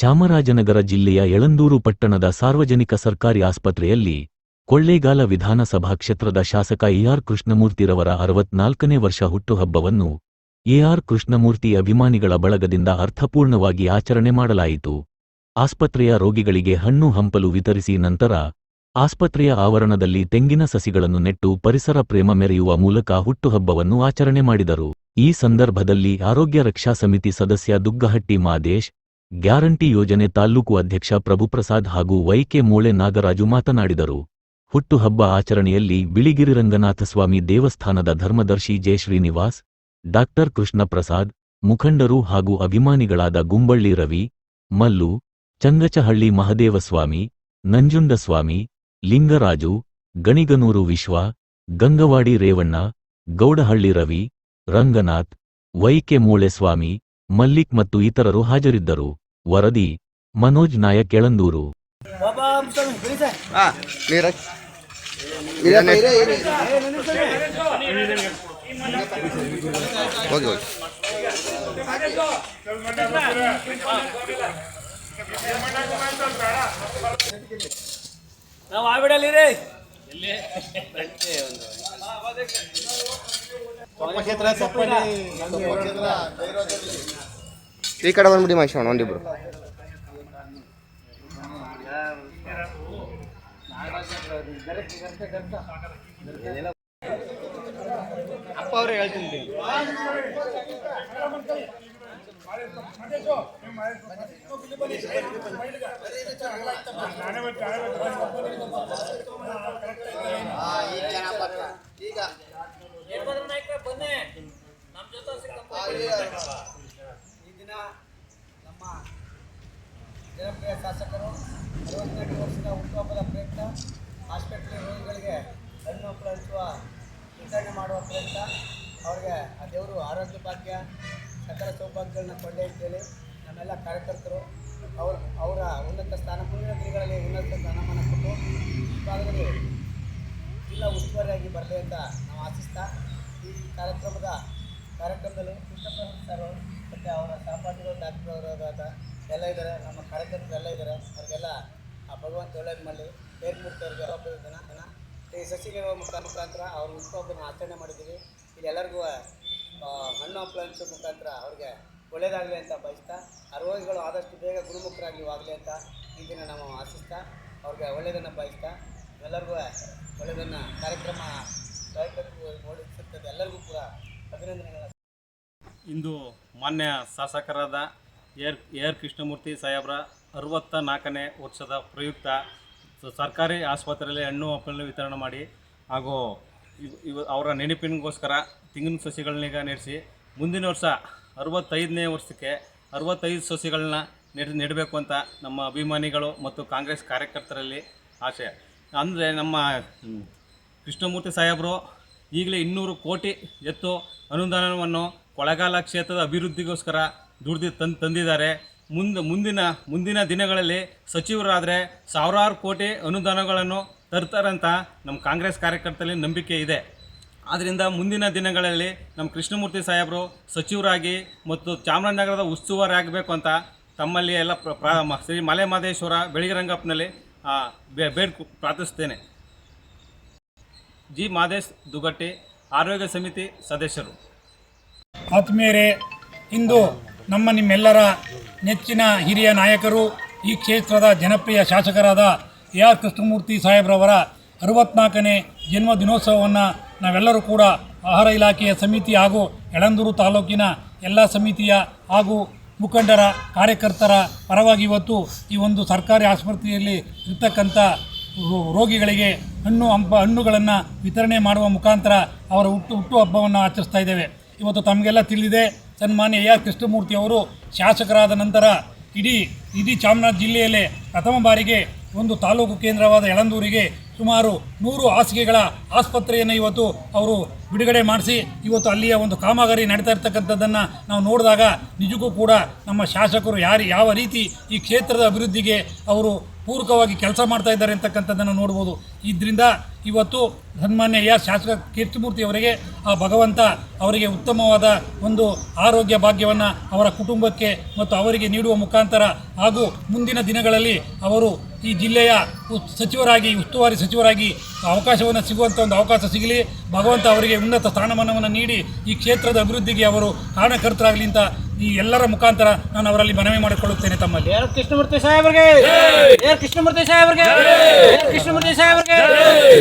ಚಾಮರಾಜನಗರ ಜಿಲ್ಲೆಯ ಯಳಂದೂರು ಪಟ್ಟಣದ ಸಾರ್ವಜನಿಕ ಸರ್ಕಾರಿ ಆಸ್ಪತ್ರೆಯಲ್ಲಿ ಕೊಳ್ಳೇಗಾಲ ವಿಧಾನಸಭಾ ಕ್ಷೇತ್ರದ ಶಾಸಕ ಎಆರ್ ಕೃಷ್ಣಮೂರ್ತಿರವರ ಅರವತ್ನಾಲ್ಕನೇ ವರ್ಷ ಹುಟ್ಟುಹಬ್ಬವನ್ನು ಎಆರ್ ಕೃಷ್ಣಮೂರ್ತಿ ಅಭಿಮಾನಿಗಳ ಬಳಗದಿಂದ ಅರ್ಥಪೂರ್ಣವಾಗಿ ಆಚರಣೆ ಮಾಡಲಾಯಿತು. ಆಸ್ಪತ್ರೆಯ ರೋಗಿಗಳಿಗೆ ಹಣ್ಣು ಹಂಪಲು ವಿತರಿಸಿ ನಂತರ ಆಸ್ಪತ್ರೆಯ ಆವರಣದಲ್ಲಿ ತೆಂಗಿನ ಸಸಿಗಳನ್ನು ನೆಟ್ಟು ಪರಿಸರ ಪ್ರೇಮ ಮೆರೆಯುವ ಮೂಲಕ ಹುಟ್ಟುಹಬ್ಬವನ್ನು ಆಚರಣೆ ಮಾಡಿದರು. ಈ ಸಂದರ್ಭದಲ್ಲಿ ಆರೋಗ್ಯ ರಕ್ಷಾ ಸಮಿತಿ ಸದಸ್ಯ ದುಗ್ಗಹಟ್ಟಿ ಮಾದೇಶ್ ಗ್ಯಾರಂಟಿ ಯೋಜನೆ ತಾಲ್ಲೂಕು ಅಧ್ಯಕ್ಷ ಪ್ರಭುಪ್ರಸಾದ್ ಹಾಗೂ ವೈಕೆ ಮೂಳೆ ನಾಗರಾಜು ಮಾತನಾಡಿದರು. ಹುಟ್ಟುಹಬ್ಬ ಆಚರಣೆಯಲ್ಲಿ ಬಿಳಿಗಿರಿ ರಂಗನಾಥಸ್ವಾಮಿ ದೇವಸ್ಥಾನದ ಧರ್ಮದರ್ಶಿ ಜೆ ಶ್ರೀನಿವಾಸ್ ಡಾಕ್ಟರ್ ಕೃಷ್ಣಪ್ರಸಾದ್, ಮುಖಂಡರು ಹಾಗೂ ಅಭಿಮಾನಿಗಳಾದ ಗುಂಬಳ್ಳಿ ರವಿ, ಮಲ್ಲು, ಚಂಗಚಹಳ್ಳಿ ಮಹದೇವಸ್ವಾಮಿ, ನಂಜುಂಡಸ್ವಾಮಿ, ಲಿಂಗರಾಜು, ಗಣಿಗನೂರು ವಿಶ್ವ, ಗಂಗವಾಡಿ ರೇವಣ್ಣ, ಗೌಡಹಳ್ಳಿ ರವಿ, ರಂಗನಾಥ್, ವೈಕೆ ಮೂಳೆಸ್ವಾಮಿ ಮಲ್ಲಿಕ್ ಮತ್ತು ಇತರರು ಹಾಜರಿದ್ದರು. ವರದಿ ಮನೋಜ್ ನಾಯಕ್ ಹೋಗಿ ನಾವು ಆಬಿಡಲ್ಲಿ ರೀ ಈ ಕಡೆ ಬಂದ್ಬಿಡಿ ಮಹೇಶ್ ಒಂದಿಬ್ರು. ಅಪ್ಪ ಅವ್ರೆ ಹೇಳ್ತೀನಿ ಈ ದಿನ ನಮ್ಮ ಜನಪ್ರಿಯ ಶಾಸಕರು ಅರವತ್ತೆಂಟು ವರ್ಷದ ಹುಟ್ಟುಹಬ್ಬದ ಪ್ರಯುಕ್ತ ಆಸ್ಪತ್ರೆ ರೋಗಿಗಳಿಗೆ ಹಣ್ಣು ಹಂಪಲು ಹಂಚುವ ವಿತರಣೆ ಮಾಡುವ ಪ್ರಯತ್ನ ಅವರಿಗೆ ಆ ದೇವರು ಆರೋಗ್ಯ ಭಾಗ್ಯ, ಸಕಲ ಸೌಭಾಗ್ಯಗಳನ್ನ ಕೊಳ್ಳೆ ಅಂತೇಳಿ ನಮ್ಮೆಲ್ಲ ಕಾರ್ಯಕರ್ತರು ಅವ್ರ, ಅವರ ಉನ್ನತ ಸ್ಥಾನ, ಮುಂದಿನ ದಿನಗಳಲ್ಲಿ ಉನ್ನತ ಸ್ಥಾನಮಾನ ಕೊಟ್ಟು ಈ ಭಾಗದಲ್ಲಿ ಜಿಲ್ಲಾ ಉಸ್ತುವಾರಿಯಾಗಿ ಬರಲಿ ಅಂತ ನಾವು ಆಶಿಸ್ತಾ ಈ ಕಾರ್ಯಕ್ರಮದ ಕಾರ್ಯಕ್ರಮದಲ್ಲಿ ಕೃಷ್ಣಪ್ರಸಾದ್ ಸರ್ ಮತ್ತು ಅವರ ಸಹಪಾಠಿಗಳು ಡಾಕ್ಟರ್ ಅವರಾದ ಎಲ್ಲ ಇದ್ದಾರೆ. ನಮ್ಮ ಕಾರ್ಯಕರ್ತರೆಲ್ಲ ಇದ್ದಾರೆ. ಅವ್ರಿಗೆಲ್ಲ ಆ ಭಗವಂತ ಒಳ್ಳೇದು ಮಾಡಲಿ. ಬೇರ್ಮೂರ್ತಿ ಅವ್ರಿಗೆ ಹಬ್ಬದ ದಿನ ದಿನ ಈ ಸಸಿಗಳ ಮುಖ ಮುಖಾಂತರ ಅವ್ರ ಹುಟ್ಟುಹಬ್ಬನ ಆಚರಣೆ ಮಾಡಿದ್ದೀವಿ. ಇಲ್ಲಿ ಎಲ್ಲರಿಗೂ ಆ, ಹಣ್ಣು ಹಂಪಲು ಮುಖಾಂತರ ಅವ್ರಿಗೆ ಒಳ್ಳೇದಾಗಲಿ ಅಂತ ಬಯಸ್ತಾ ಆ ರೋಗಿಗಳು ಆದಷ್ಟು ಬೇಗ ಗುಣಮುಖರಾಗಲಿ ಆಗಲಿ ಅಂತ ಈ ದಿನ ನಾವು ಆಶಿಸ್ತಾ ಅವ್ರಿಗೆ ಒಳ್ಳೆಯದನ್ನು ಬಯಸ್ತಾ ಎಲ್ಲರಿಗೂ ಒಳ್ಳೆಯದನ್ನು ಕಾರ್ಯಕ್ರಮ ಕಾರ್ಯಕ್ರಮ ಓಡಿಸುತ್ತದೆ. ಎಲ್ಲರಿಗೂ ಕೂಡ ಇಂದು ಮಾನ್ಯ ಶಾಸಕರಾದ ಏರ್ ಏರ್ ಕೃಷ್ಣಮೂರ್ತಿ ಸಾಹೇಬ್ರ ಅರವತ್ತ ನಾಲ್ಕನೇ ವರ್ಷದ ಪ್ರಯುಕ್ತ ಸರ್ಕಾರಿ ಆಸ್ಪತ್ರೆಯಲ್ಲಿ ಹಣ್ಣು ಹಂಪಲನ್ನು ವಿತರಣೆ ಮಾಡಿ ಹಾಗೂ ಇವ ಅವರ ನೆನಪಿನಗೋಸ್ಕರ ತೆಂಗಿನ ಸಸಿಗಳನ್ನೀಗ ನೆಡೆಸಿ ಮುಂದಿನ ವರ್ಷ ಅರವತ್ತೈದನೇ ವರ್ಷಕ್ಕೆ ಅರವತ್ತೈದು ಸಸಿಗಳನ್ನ ನೆಡ್, ನೆಡಬೇಕು ಅಂತ ನಮ್ಮ ಅಭಿಮಾನಿಗಳು ಮತ್ತು ಕಾಂಗ್ರೆಸ್ ಕಾರ್ಯಕರ್ತರಲ್ಲಿ ಆಶೆ ಅಂದರೆ ನಮ್ಮ ಕೃಷ್ಣಮೂರ್ತಿ ಸಾಹೇಬರು ಈಗಲೇ ಇನ್ನೂರು ಕೋಟಿ ಎತ್ತು ಅನುದಾನವನ್ನು ಕೊಳಗಾಲ ಕ್ಷೇತ್ರದ ಅಭಿವೃದ್ಧಿಗೋಸ್ಕರ ದುಡ್ದು ತಂದು ತಂದಿದ್ದಾರೆ. ಮುಂದೆ ಮುಂದಿನ ಮುಂದಿನ ದಿನಗಳಲ್ಲಿ ಸಚಿವರಾದರೆ ಸಾವಿರಾರು ಕೋಟಿ ಅನುದಾನಗಳನ್ನು ತರ್ತಾರಂತ ನಮ್ಮ ಕಾಂಗ್ರೆಸ್ ಕಾರ್ಯಕರ್ತರಲ್ಲಿ ನಂಬಿಕೆ ಇದೆ. ಆದ್ದರಿಂದ ಮುಂದಿನ ದಿನಗಳಲ್ಲಿ ನಮ್ಮ ಕೃಷ್ಣಮೂರ್ತಿ ಸಾಹೇಬರು ಸಚಿವರಾಗಿ ಮತ್ತು ಚಾಮರಾಜನಗರದ ಉಸ್ತುವಾರಿ ಆಗಬೇಕು ಅಂತ ತಮ್ಮಲ್ಲಿ ಎಲ್ಲ ಪ್ರ ಶ್ರೀ ಮಲೆ ಮಹದೇಶ್ವರ ಬೆಳಗಿರಂಗಪ್ಪನಲ್ಲಿ ಬೇಡ್ಕು ಪ್ರಾರ್ಥಿಸ್ತೇನೆ. ಜಿ ಮಾದೇಶ್ ದುಗಟ್ಟೆ ಆರೋಗ್ಯ ಸಮಿತಿ ಸದಸ್ಯರು. ಆತ್ಮೀಯರೇ ಇಂದು ನಮ್ಮ ನಿಮ್ಮೆಲ್ಲರ ನೆಚ್ಚಿನ ಹಿರಿಯ ನಾಯಕರು, ಈ ಕ್ಷೇತ್ರದ ಜನಪ್ರಿಯ ಶಾಸಕರಾದ ಎ ಆರ್ ಕೃಷ್ಣಮೂರ್ತಿ ಸಾಹೇಬ್ರವರ ಅರವತ್ನಾಲ್ಕನೇ ಜನ್ಮ ದಿನೋತ್ಸವವನ್ನು ನಾವೆಲ್ಲರೂ ಕೂಡ ಆಹಾರ ಇಲಾಖೆಯ ಸಮಿತಿ ಹಾಗೂ ಯಳಂದೂರು ತಾಲೂಕಿನ ಎಲ್ಲ ಸಮಿತಿಯ ಹಾಗೂ ಮುಖಂಡರ, ಕಾರ್ಯಕರ್ತರ ಪರವಾಗಿ ಇವತ್ತು ಈ ಒಂದು ಸರ್ಕಾರಿ ಆಸ್ಪತ್ರೆಯಲ್ಲಿ ಇರ್ತಕ್ಕಂಥ ರೋಗಿಗಳಿಗೆ ಹಣ್ಣು, ಹಂಪ, ಹಣ್ಣುಗಳನ್ನು ವಿತರಣೆ ಮಾಡುವ ಮುಖಾಂತರ ಅವರ ಹುಟ್ಟು ಹುಟ್ಟು ಹಬ್ಬವನ್ನು ಆಚರಿಸ್ತಾ ಇದ್ದೇವೆ. ಇವತ್ತು ತಮಗೆಲ್ಲ ತಿಳಿದಿದೆ, ಸನ್ಮಾನ್ಯ ಎ. ಆರ್. ಕೃಷ್ಣಮೂರ್ತಿ ಅವರು ಶಾಸಕರಾದ ನಂತರ ಇಡೀ ಇಡೀ ಚಾಮರಾಜ ಜಿಲ್ಲೆಯಲ್ಲೇ ಪ್ರಥಮ ಬಾರಿಗೆ ಒಂದು ತಾಲೂಕು ಕೇಂದ್ರವಾದ ಯಳಂದೂರಿಗೆ ಸುಮಾರು ನೂರು ಹಾಸಿಗೆಗಳ ಆಸ್ಪತ್ರೆಯನ್ನು ಇವತ್ತು ಅವರು ಬಿಡುಗಡೆ ಮಾಡಿಸಿ ಇವತ್ತು ಅಲ್ಲಿಯ ಒಂದು ಕಾಮಗಾರಿ ನಡೀತಾ ಇರ್ತಕ್ಕಂಥದ್ದನ್ನು ನಾವು ನೋಡಿದಾಗ ನಿಜಕ್ಕೂ ಕೂಡ ನಮ್ಮ ಶಾಸಕರು ಯಾರು ಯಾವ ರೀತಿ ಈ ಕ್ಷೇತ್ರದ ಅಭಿವೃದ್ಧಿಗೆ ಅವರು ಪೂರಕವಾಗಿ ಕೆಲಸ ಮಾಡ್ತಾ ಇದ್ದಾರೆ ಅಂತಕ್ಕಂಥದ್ದನ್ನು ನೋಡ್ಬೋದು. ಇದರಿಂದ ಇವತ್ತು ಸನ್ಮಾನ್ಯ ಆರ್ ಶಾಸಕ ಕೀರ್ತಿಮೂರ್ತಿ ಅವರಿಗೆ, ಆ ಭಗವಂತ ಅವರಿಗೆ ಉತ್ತಮವಾದ ಒಂದು ಆರೋಗ್ಯ ಭಾಗ್ಯವನ್ನು ಅವರ ಕುಟುಂಬಕ್ಕೆ ಮತ್ತು ಅವರಿಗೆ ನೀಡುವ ಮುಖಾಂತರ ಹಾಗೂ ಮುಂದಿನ ದಿನಗಳಲ್ಲಿ ಅವರು ಈ ಜಿಲ್ಲೆಯ ಸಚಿವರಾಗಿ, ಉಸ್ತುವಾರಿ ಸಚಿವರಾಗಿ ಅವಕಾಶವನ್ನು ಸಿಗುವಂಥ ಒಂದು ಅವಕಾಶ ಸಿಗಲಿ. ಭಗವಂತ ಅವರಿಗೆ ಉನ್ನತ ಸ್ಥಾನಮಾನವನ್ನು ನೀಡಿ ಈ ಕ್ಷೇತ್ರದ ಅಭಿವೃದ್ಧಿಗೆ ಅವರು ಕಾರಣಕರ್ತರಾಗಲಿ ಅಂತ ಈ ಎಲ್ಲರ ಮುಖಾಂತರ ನಾನು ಅವರಲ್ಲಿ ಮನವಿ ಮಾಡಿಕೊಳ್ಳುತ್ತೇನೆ ತಮ್ಮಲ್ಲಿ. ಕೃಷ್ಣಮೂರ್ತಿ ಸಾಹೇಬ್ರಿಗೆ. ಕೃಷ್ಣಮೂರ್ತಿ ಸಾಹೇಬ್ರಿಗೆ. ಕೃಷ್ಣಮೂರ್ತಿ ಸಾಹೇಬ್ರಿಗೆ.